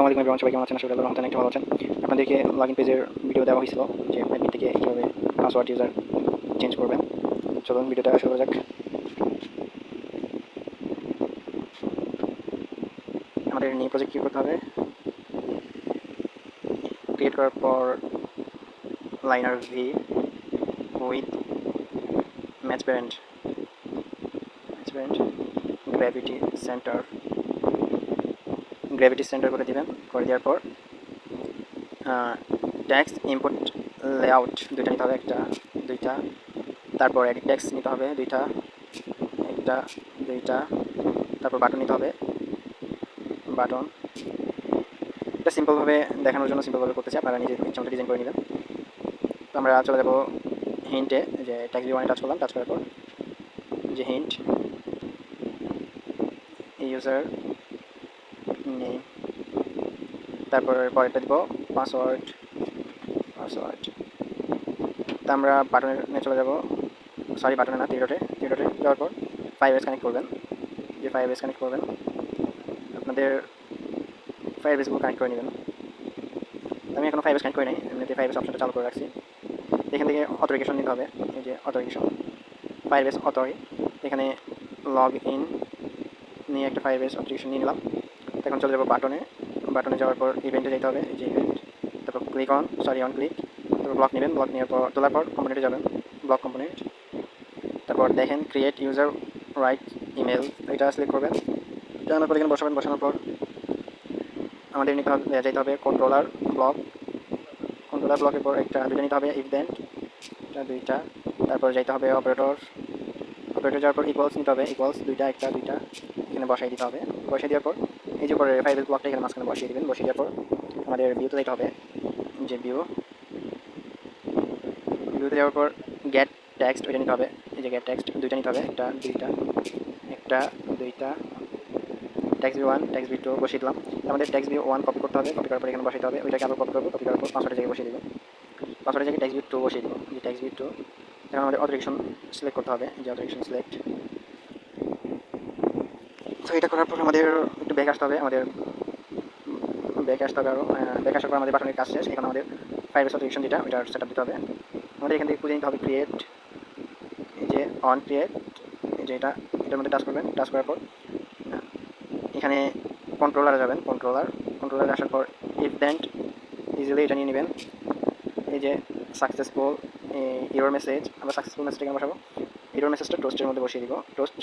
আসসালামু আলাইকুম এভরিওয়ান সবাই কেমন আছেন? আসলে রহমতান একটা ভালো আছেন। আপনাদেরকে লগইন পেজের ভিডিও দেওয়া হয়েছিল যে অ্যাডমিট থেকে কীভাবে পাসওয়ার্ড ইউজার চেঞ্জ করবেন। চলুন ভিডিওটা শুরু করা যাক। আমাদের নিউ প্রজেক্ট কী করতে হবে? ক্রিয়েট করার পর linear V with match parent match parent gravity centre gravity centre করে দিবেন, করে দেওয়ার পর ট্যাক্স ইনপুট লেআউট দুইটা নিতে হবে, একটা, দুইটা, তারপর এডিট ট্যাক্স নিতে হবে, দুইটা, একটা, দুইটা, তারপর বাটন নিতে হবে বাটন এটা সিম্পলভাবে দেখানোর জন্য সিম্পলভাবে করতেছি আপনারা নিজে ইচ্ছা ডিজাইন করে নেবেন। তো আমরা চলে যাব হিন্টে যে ট্যাক্স বি ওয়ানে টাচ করলাম টাচ করার পর, যে হিন্ট ইউজার নেই। তারপর পরেরটা দিব পাসওয়ার্ড পাসওয়ার্ড তা আমরা বাটনে চলে যাব। সরি বাটনে না থ্রি ডটে থ্রি ডটে যাওয়ার পর ফাইভ এস কানেক্ট করবেন। যে ফাইভ এস কানেক্ট করবেন, আপনাদের ফাইভ এসগুলো কানেক্ট করে নেবেন। আমি এখনও ফাইভ এস কানেক্ট করি নাই এমনিতে ফাইভ এস অপশনটা চালু করে রাখছি। এখান থেকে অথরিকেশন নিতে হবে, এই যে অথরিকেশন ফাইভ এস অথরি এখানে লগ ইন নিয়ে একটা ফাইভ এস অথরিকেশন নিয়ে নিলাম। এখন চলে যাব বাটনে। বাটনে যাওয়ার পর ইভেন্টে যেতে হবে যে ইভেন্ট তারপর click on sorry on click তারপর ব্লক নেবেন ব্লক নেওয়ার পর তোলার পর কম্পোনেন্টে যাবেন ব্লক কম্পোনেন্ট তারপর দেখেন ক্রিয়েট ইউজার রাইট ইমেল এটা সিলেক্ট করবেন। জানার পর এখানে বসাবেন, বসানোর পর আমাদের নিতে হবে, যেতে হবে কন্ট্রোলার ব্লক কন্ট্রোলার ব্লকের পর একটা দুইটা নিতে হবে ইভেন্ট এটা দুইটা। তারপর যাইতে হবে অপারেটর অপারেটর যাওয়ার পর ইকুয়ালস নিতে হবে ইকুয়ালস দুইটা, একটা, দুইটা। এখানে বসাই দিতে হবে। বসাই দেওয়ার পর এই যে পরে ফাইভ ব্লকটা এখানে মাঝখানে বসিয়ে দেবেন। বসিয়ে দেওয়ার পর আমাদের ভিউতে যেতে হবে যে ভিউ ভিউতে যাওয়ার পর গেট টেক্সট ওইটা নিতে হবে। এই যে গেট টেক্সট দুইটা নিতে হবে। একটা, দুইটা একটা, দুইটা। Text B one text B two বসিয়ে দিলাম। আমাদের ট্যাক্স বি ওয়ান কপি করতে হবে। কপি করার পর এখানে বসাইতে হবে। ওইটাকে আবার কপি করব। কপি করার পর পাসওয়ার্ডের জায়গায় বসিয়ে দেবো। পাসওয়ার্ডের জায়গায় ট্যাক্স বি টু বসিয়ে দেবো। যে ট্যাক্স বি টু এখন আমাদের অথরিকেশন সিলেক্ট করতে হবে। যে অথরিকেশন সিলেক্ট তো এটা করার পর আমাদের একটু ব্যাক আসতে হবে, আমাদের ব্যাক আসতে হবে আরও ব্যাক আসার পর আমাদের বাটনের কাজ শেষ, এখন আমাদের ফাইভ অথরিকেশন যেটা, ওইটার সেট আপ দিতে হবে। আমাদের এখান থেকে খুঁজে নিতে হবে ক্রিয়েট এই যে অন ক্রিয়েট এই যে এটা, এটার মধ্যে টাচ করবেন টাচ করার পর এখানে কন্ট্রোলারে যাবেন কন্ট্রোলার কন্ট্রোলারে আসার পর ইভেন্ট ইজিলি এটা নিয়ে নেবেন। এই যে সাকসেসফুল ইউর মেসেজ আমরা সাকসেসফুল মেসেজটা কেন বসাবো? ইউর মেসেজটা টোস্টের মধ্যে বসিয়ে দিব। টোস্ট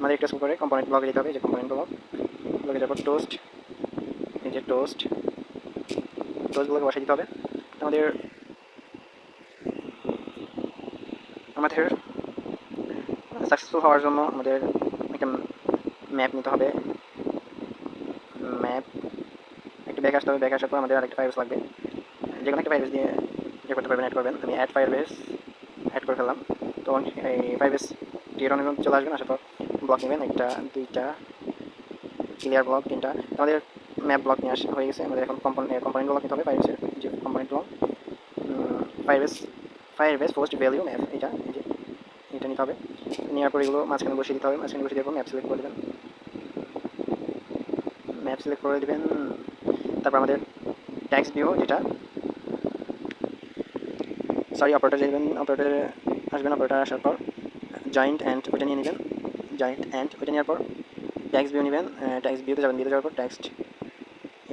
আমাদের একটা করে কম্পোনেন্ট ব্লগে যেতে হবে, যে কম্পোনেন্ট ব্লগ ব্লগে যাব টোস্ট এই যে টোস্ট টোস্টগুলোকে বসিয়ে দিতে হবে। আমাদের আমাদের সাকসেসফুল হওয়ার জন্য আমাদের একটা ম্যাপ নিতে হবে। ম্যাপ একটা ব্যাগ আসতে হবে ব্যাগ আসার পর আমাদের আরেকটা ফাইভস লাগবে। যে কোনো একটা ফাইভস দিয়ে ইয়ে করতে পারবেন অ্যাড করবেন। আমি অ্যাড ফাইভস অ্যাড করে ফেললাম। তো এই ফাইভস টিয়ার অনেক চলে আসবেন, আসার পর ব্লক নেবেন, একটা, দুইটা ক্লিয়ার ব্লক তিনটা। আমাদের ম্যাপ ব্লক নিয়ে আসা হয়ে গেছে, আমাদের এখন কম্পোনেন্ট ব্লক নিতে হবে ফাইভসের যে component block fives fives post value map এটা যে, এটা নিতে হবে। নেওয়ার পর এগুলো মাঝখানে বসিয়ে দিতে হবে, মাঝখানে বসিয়ে দেওয়ার ম্যাপ সিলেক্ট করে দেবেন। ম্যাপ সিলেক্ট করে দেবেন, তারপর আমাদের ট্যাক্স ভিউ যেটা সরি অপারেটর যাবেন অপারেটরে আসবেন অপারেটর আসার পর জয়েন্ট অ্যান্ড ওইটা নিয়ে নেবেন। জয়েন্ট অ্যান্ড ওইটা নেওয়ার পর ট্যাক্স ভিউ নেবেন ট্যাক্স ভিউতে যাবেন ভিউতে যাওয়ার পর ট্যাক্সট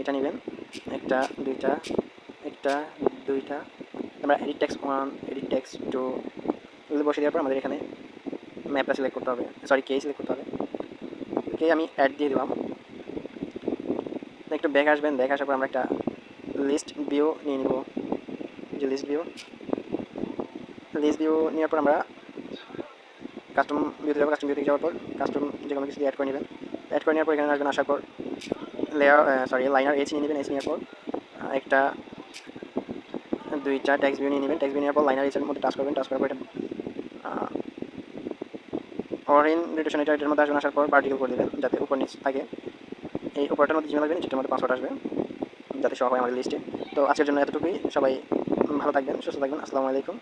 এটা নেবেন, একটা, দুইটা একটা, দুইটা, আমরা edit text one edit text two এগুলো বসে দেওয়ার পর আমাদের এখানে ম্যাপটা সিলেক্ট করতে হবে সরি কে সিলেক্ট করতে হবে। কে আমি অ্যাড দিয়ে দিলাম। একটু ব্যাক আসবেন ব্যাক আসার পর আমরা একটা লিস্ট ভিউ নিয়ে নিব। যে লিস্ট ভিউ লিস্ট ভিউ নেওয়ার পর আমরা কাস্টম ভিউতে যাব কাস্টম ভিউ থেকে যাওয়ার পর কাস্টম যে কোনো কিছু অ্যাড করে নেবেন। অ্যাড করে নেওয়ার পর এখানে আসবেন, আসার পর লেয়ার সরি লাইনার এইচ নিয়ে নেবেন এইচ নেওয়ার পর একটা, দুইটা ট্যাক্স ভিউ নিয়ে নেবেন। ট্যাক্স ভিউ নেওয়ার পর লাইনার এইচের মধ্যে টাচ করবেন টাচ করার পর এটা অরিন রিটেশন এটা এটার মধ্যে আসবেন, আসার পর পার্টিকেল করে দেবেন, যাতে উপর নিচ থাকে। এই উপরটার মধ্যে জিমেল আসবেন যেটার মধ্যে পাসওয়ার্ড আসবে, যাতে সব হয় আমাদের লিস্টে তো আজকের জন্য এতটুকুই। সবাই ভালো থাকবেন, সুস্থ থাকবেন। আসসালামু আলাইকুম।